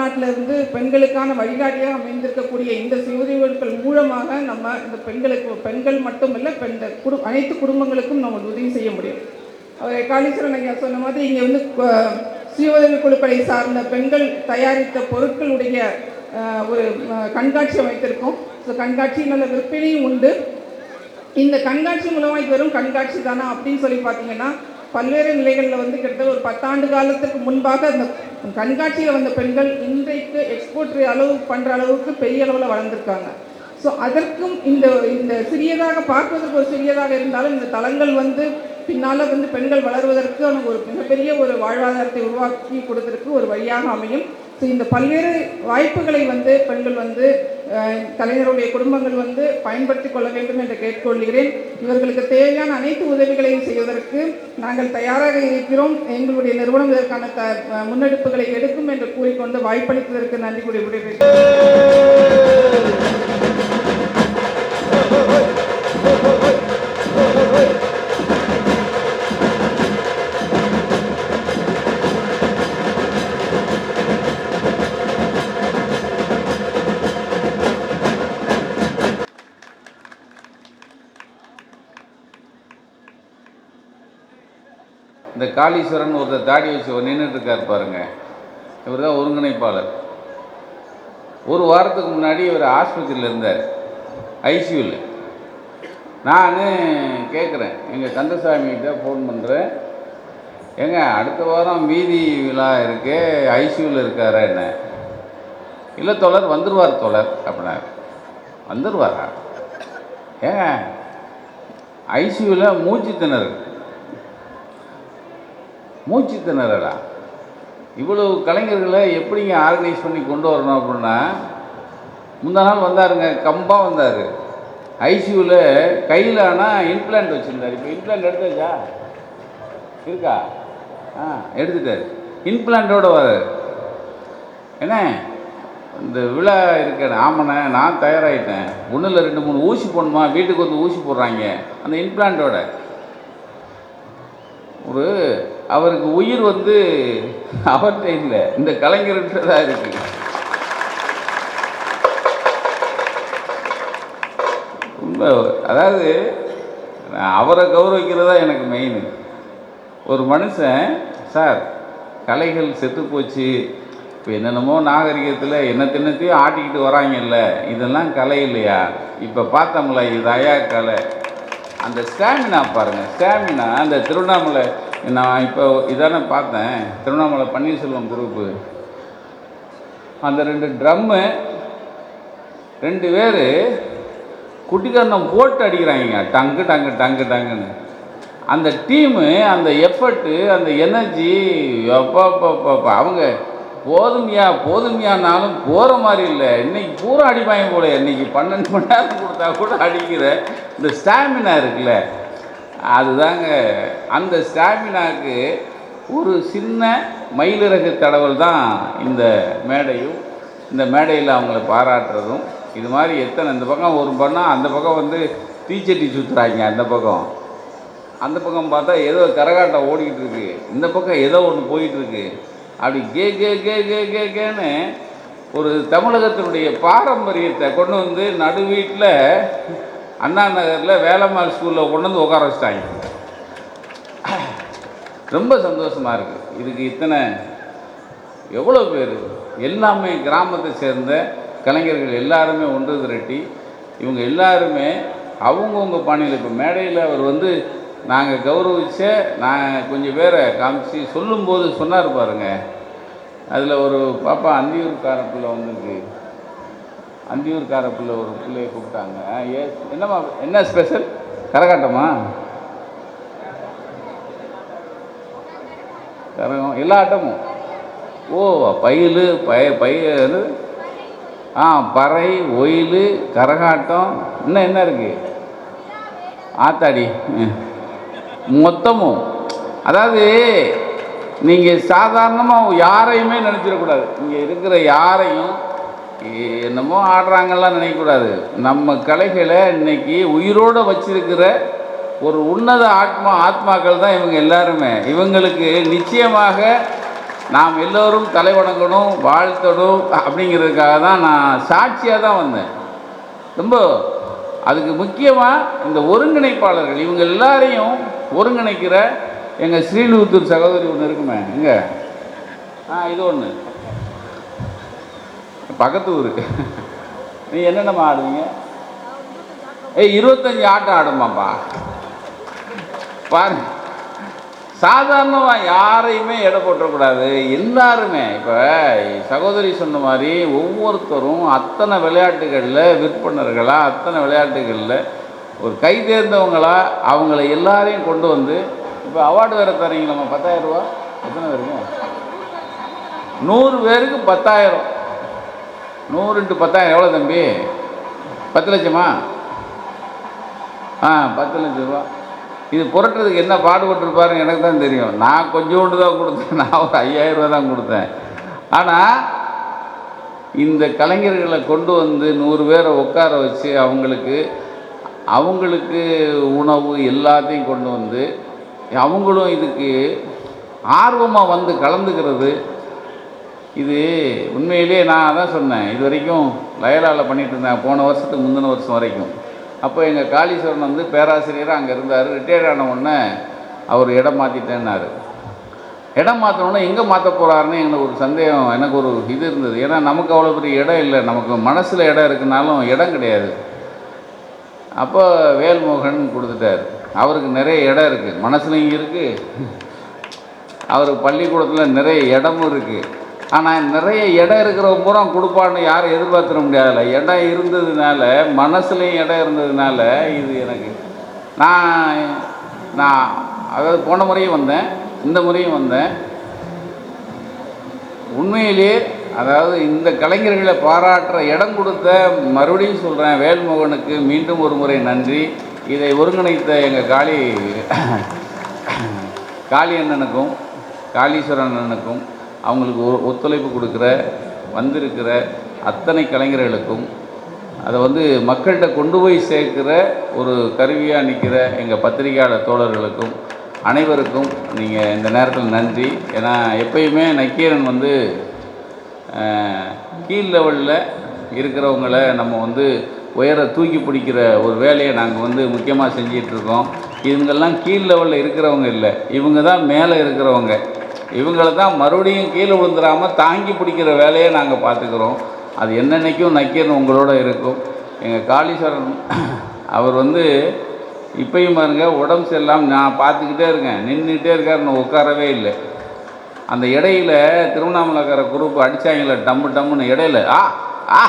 தமிழ்நாட்டிலிருந்து பெண்களுக்கான வழிகாட்டியாக அமைந்திருக்கக்கூடிய இந்த சுயதொழில்கள் மூலமாக நம்ம இந்த பெண்களுக்கு பெண்கள் மட்டுமல்ல பெண் குடு அனைத்து குடும்பங்களுக்கும் நம்ம உதவி செய்ய முடியும். அவர் காளீஸ்வரன் ஐயா சொன்ன மாதிரி இங்கே வந்து அஹ், சுய உதவி குழுக்களை சார்ந்த பெண்கள் தயாரித்த பொருட்களுடைய ஒரு கண்காட்சி அமைத்திருக்கோம். ஸோ கண்காட்சி நல்ல விற்பனையும் உண்டு. இந்த கண்காட்சி மூலமாக இது வெறும் கண்காட்சி தானா அப்படின்னு சொல்லி பார்த்தீங்கன்னா பல்வேறு நிலைகளில் வந்து கிட்டத்தட்ட ஒரு பத்தாண்டு காலத்துக்கு முன்பாக அந்த கண்காட்சியில் வந்த பெண்கள் இன்றைக்கு எக்ஸ்போர்ட் அளவு பண்ணுற அளவுக்கு பெரிய அளவில் வளர்ந்துருக்காங்க. ஸோ அதற்கும் இந்த இந்த சிறியதாக பார்ப்பதற்கு ஒரு சிறியதாக இருந்தாலும் இந்த தளங்கள் வந்து பின்னால் வந்து பெண்கள் வளருவதற்கு அவங்க ஒரு மிகப்பெரிய ஒரு வாழ்வாதாரத்தை உருவாக்கி கொடுத்ததற்கு ஒரு வழியாக அமையும். ஸோ இந்த பல்வேறு வாய்ப்புகளை வந்து பெண்கள் வந்து கலைஞருடைய குடும்பங்கள் வந்து பயன்படுத்திக் கொள்ள வேண்டும் என்று கேட்டுக்கொள்கிறேன். இவர்களுக்கு தேவையான அனைத்து உதவிகளையும் செய்வதற்கு நாங்கள் தயாராக இருக்கிறோம். எங்களுடைய நிறுவனம் இதற்கான த முன்னெடுப்புகளை எடுக்கும் என்று கூறிக்கொண்டு வாய்ப்பளித்ததற்கு நன்றி கூறி விடுகிறேன் இந்த காளீஸ்வரன் ஒருத்தர் தாடி வச்சு நின்றுட்டு இருக்கார் பாருங்க. இவர் தான் ஒருங்கிணைப்பாளர். ஒரு வாரத்துக்கு முன்னாடி இவர் ஆஸ்பத்திரியில் இருந்தார். ஐசியூவில் நான் கேட்குறேன் எங்கள் கந்தசாமிகிட்ட ஃபோன் பண்ணுறேன் ஏங்க அடுத்த வாரம் வீதி விழா இருக்கு ஐசியூவில் இருக்காரா என்ன? இல்லை தொடர் வந்துடுவார் தொடர் அப்படின்னாரு. வந்துடுவாரா ஏங்க ஐசியூவில் மூச்சு திணறு மூச்சு திணறலா? இவ்வளவு கலைஞர்களை எப்படிங்க ஆர்கனைஸ் பண்ணி கொண்டு வரணும் அப்படின்னா முந்தா நாள் வந்தாருங்க கம்பாக வந்தார். ஐசியூவில் கையில் ஆனால் இன்ப்ளான்ட் வச்சுருந்தார். இப்போ இன்ப்ளான்ட் எடுத்தாச்சா? இருக்கா? ஆ எடுத்துட்டார். இம்ப்ளான்ட்டோட வராரு. என்ன? இந்த விழா இருக்கேன் ஆமாண்ணே நான் தயாராகிட்டேன் ஒன்றில் ரெண்டு மூணு ஊசி போடணுமா? வீட்டுக்கு வந்து ஊசி போடுறாங்க. அந்த இன்ப்ளான்ட்டோட ஒரு அவருக்கு உயிர் வந்து அவர்கிட்ட இல்லை இந்த கலைஞர்கிட்ட தான் இருக்கு. உண்மை அதாவது நான் அவரை கௌரவிக்கிறதா எனக்கு மெயின் ஒரு மனுஷன் சார் கலைகள் செத்து போச்சு. இப்போ என்னென்னமோ நாகரிகத்தில் என்ன தின்னத்தையும் ஆட்டிக்கிட்டு வராங்கல்ல இதெல்லாம் கலை இல்லையா? இப்போ பார்த்தோம்ல இது அயா கலை. அந்த ஸ்டாமினா பாருங்கள் ஸ்டாமினா அந்த திருவண்ணாமலை நான் இப்போ இதானே பார்த்தேன். திருவண்ணாமலை பன்னீர்செல்வம் குரூப்பு. அந்த ரெண்டு ட்ரம்மு ரெண்டு பேர் குட்டிக்கண்ணம் போட்டு அடிக்கிறாங்க. டங்கு டங்கு டங்கு டங்குன்னு. அந்த டீமு அந்த எஃபர்ட்டு அந்த எனர்ஜி அப்பா அவங்க போதுமையா போதுமையானாலும் போகிற மாதிரி இல்லை. இன்னைக்கு பூரா அடிப்பாங்க போல இன்னைக்கு பன்னெண்டு மணி நேரம் கொடுத்தா கூட அடிக்கிற இந்த ஸ்டாமினா இருக்குல்ல. அதுதாங்க அந்த ஸ்டாமினாக்கு ஒரு சின்ன மயிலிறகு தடவல் தான் இந்த மேடையும் இந்த மேடையில் அவங்கள பாராட்டுறதும். இது மாதிரி எத்தனை இந்த பக்கம் ஒரு பண்ணால் அந்த பக்கம் வந்து தீச்சட்டி சுற்றுறாங்க அந்த பக்கம். அந்த பக்கம் பார்த்தா ஏதோ கரகாட்டம் ஓடிக்கிட்டு இருக்கு. இந்த பக்கம் ஏதோ ஒன்று போயிட்டுருக்கு அப்படி K K K K K கேன்னு ஒரு தமிழகத்தினுடைய பாரம்பரியத்தை கொண்டு வந்து நடு வீட்டில் அண்ணா நகரில் வேலம்மாள் ஸ்கூலில் கொண்டு வந்து உட்கார வச்சிட்டாங்க. ரொம்ப சந்தோஷமாக இருக்குது இதுக்கு இத்தனை எவ்வளோ பேர்? எல்லாமே கிராமத்தை சேர்ந்த கலைஞர்கள் எல்லாருமே ஒன்று திரட்டி இவங்க எல்லாருமே அவங்கவுங்க பணியில் இப்போ மேடையில் அவர் வந்து நாங்கள் கௌரவிச்ச நான் கொஞ்சம் பேரை காமிச்சு சொல்லும்போது சொன்னார் பாருங்கள் அதில் ஒரு பாப்பா அந்தியூர்கார பிள்ளை வந்துருக்கு. அந்தியூர்கார பிள்ளை ஒரு பிள்ளையை கூப்பிட்டாங்க. ஏ என்னம்மா என்ன ஸ்பெஷல் கரகாட்டமா? கரகம் எல்லா ஆட்டமும். ஓ பயில் பய பயில் ஆ பறை ஒயில் கரகாட்டம். இன்னும் என்ன இருக்குது ஆத்தாடி. ம். மொத்தமும். அதாவது நீங்கள் சாதாரணமாக யாரையுமே நினச்சிடக்கூடாது. இங்கே இருக்கிற யாரையும் என்னமோ ஆடுறாங்கலாம் நினைக்கக்கூடாது. நம்ம கலைகளை இன்னைக்கு உயிரோடு வச்சிருக்கிற ஒரு உன்னத ஆத்மா ஆத்மாக்கள் தான் இவங்க எல்லாருமே. இவங்களுக்கு நிச்சயமாக நாம் எல்லோரும் தலை வணங்கணும் வாழ்த்தணும் அப்படிங்கிறதுக்காக தான் நான் சாட்சியாக தான் வந்தேன். ரொம்ப அதுக்கு முக்கியமாக இந்த ஒருங்கிணைப்பாளர்கள் இவங்க எல்லாரையும் ஒருங்கிணைக்கிற எங்கள் ஸ்ரீலூத்தூர் சகோதரி ஒன்று இருக்குமே இங்கே. ஆ இது ஒன்று பக்கத்து ஊர் நீ என்னென்னம்மா ஆடுவீங்க? ஏய் இருபத்தஞ்சி ஆட்டம் ஆடுமாப்பா பாருங்க சாதாரணமாக யாரையுமே எடை போட்டக்கூடாது எல்லாருமே. இப்போ சகோதரி சொன்ன மாதிரி ஒவ்வொருத்தரும் அத்தனை விளையாட்டுகளில் விற்பனர்களாக அத்தனை விளையாட்டுகளில் ஒரு கை தேர்ந்தவங்களா அவங்கள எல்லாரையும் கொண்டு வந்து இப்போ அவார்டு வேறு தரீங்களாம்மா பத்தாயிரம் ரூபா? எத்தனை பேருங்க நூறு பேருக்கு பத்தாயிரம். நூறு இன்ட்டு பத்தாயிரம் எவ்வளோ தம்பி? பத்து லட்சமா? ஆ பத்து லட்ச ரூபா. இது புரட்டுறதுக்கு என்ன பாடுபட்டுருப்பாருன்னு எனக்கு தான் தெரியும். நான் கொஞ்சோண்டு தான் கொடுத்தேன். நான் ஒரு ஐயாயிரரூபா தான் கொடுத்தேன். ஆனால் இந்த கலைஞர்களை கொண்டு வந்து நூறு பேரை உட்கார வச்சு அவங்களுக்கு அவங்களுக்கு உணவு எல்லாத்தையும் கொண்டு வந்து அவங்களும் இதுக்கு ஆர்வமாக வந்து கலந்துக்கிறது இது உண்மையிலேயே நான் அதான் சொன்னேன் இது வரைக்கும் லயலாவில் பண்ணிகிட்டு இருந்தேன் போன வருஷத்துக்கு முந்தின வருஷம் வரைக்கும். அப்போ எங்கள் காளீஸ்வரன் வந்து பேராசிரியராக அங்கே இருந்தார். ரிட்டையர்ட் ஆன உடனே அவர் இடம் மாற்றிட்டேன்னாரு இடம் மாற்றினோடனே எங்கே மாற்ற போகிறாருன்னு எனக்கு ஒரு சந்தேகம் எனக்கு ஒரு இது இருந்தது. ஏன்னா நமக்கு அவ்வளோ பெரிய இடம் இல்லை. நமக்கு மனசில் இடம் இருக்குனாலும் இடம் கிடையாது. அப்போ வேல்மோகன் கொடுத்துட்டார். அவருக்கு நிறைய இடம் இருக்குது மனசுலையும் இருக்குது அவருக்கு பள்ளிக்கூடத்தில் நிறைய இடமும் இருக்குது ஆனால் நிறைய இடம் இருக்கிற பூரா கொடுப்பான்னு யாரும் எதிர்பார்த்துட முடியாதுல்ல. இடம் இருந்ததுனால மனசுலையும் இடம் இருந்ததுனால இது எனக்கு நான் நான் அதாவது போன முறையும் வந்தேன் இந்த முறையும் வந்தேன். உண்மையிலேயே அதாவது இந்த கலைஞர்களை பாராட்டுற இடம் கொடுத்த மறுபடியும் சொல்கிறேன் வேல்மோகனுக்கு மீண்டும் ஒரு முறை நன்றி. இதை ஒருங்கிணைத்த எங்கள் காளி காளி அண்ணனுக்கும் காளீஸ்வரன் அண்ணனுக்கும் அவங்களுக்கு ஒ- ஒத்துழைப்பு கொடுக்குற வந்திருக்கிற அத்தனை கலைஞர்களுக்கும் அதை வந்து மக்கள்கிட்ட கொண்டு போய் சேர்க்கிற ஒரு கருவியாக நிற்கிற எங்கள் பத்திரிகையாளர் தோழர்களுக்கும் அனைவருக்கும் நீங்கள் இந்த நேரத்தில் நன்றி. ஏன்னா எப்பயுமே நக்கீரன் வந்து கீழ் லெவலில் இருக்கிறவங்கள நம்ம வந்து உயர தூக்கி பிடிக்கிற ஒரு வேலையை நாங்கள் வந்து முக்கியமாக செஞ்சிகிட்ருக்கோம் இவங்கெல்லாம் கீழ் லெவலில் இருக்கிறவங்க இல்லை. இவங்க தான் மேலே இருக்கிறவங்க. இவங்களை தான் மறுபடியும் கீழே விழுந்துடாமல் தாங்கி பிடிக்கிற வேலையை நாங்கள் பார்த்துக்கிறோம். அது என்னென்னைக்கும் நக்கீரன் உங்களோட இருக்கும். எங்கள் காளீஸ்வரன் அவர் வந்து இப்பையும் பாருங்க உடம்பு சரியில்லாமல் நான் பார்த்துக்கிட்டே இருக்கேன். நின்றுட்டே இருக்கார் நான் உட்காரவே இல்லை. அந்த இடையில திருவண்ணாமலைக்கார குரூப் அடித்தாங்களே டம்மு டம்முன்னு இடையில ஆ ஆ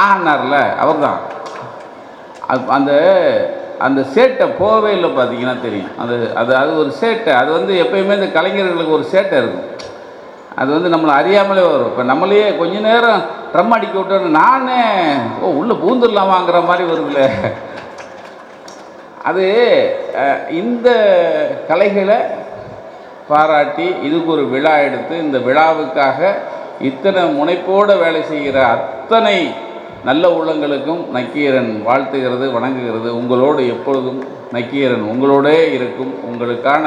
ஆனார்ல அவர் தான் அந்த அந்த சேட்டை போகவே இல்லை பார்த்தீங்கன்னா தெரியும். அது அது அது ஒரு சேட்டை. அது வந்து எப்பயுமே இந்த கலைஞர்களுக்கு ஒரு சேட்டை இருக்கும். அது வந்து நம்மளை அறியாமலே வரும். இப்போ நம்மளையே கொஞ்ச நேரம் ட்ரம் அடிக்க விட்டோன்னு நானே ஓ உள்ளே பூந்துடலாமாங்கிற மாதிரி வருதுல. அது இந்த கலைகளை பாராட்டி இதுக்கு ஒரு விழா எடுத்து இந்த விழாவுக்காக இத்தனை முனைப்போடு வேலை செய்கிற அத்தனை நல்ல உள்ளங்களுக்கும் நக்கீரன் வாழ்த்துகிறது வணங்குகிறது. உங்களோடு எப்பொழுதும் நக்கீரன் உங்களோடே இருக்கும். உங்களுக்கான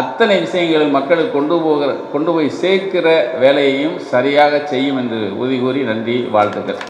அத்தனை விஷயங்களை மக்களுக்கு கொண்டு போகிற கொண்டு போய் சேர்க்கிற வேலையையும் சரியாக செய்யும் என்று உறுதி கூறி நன்றி வாழ்த்துக்கள்.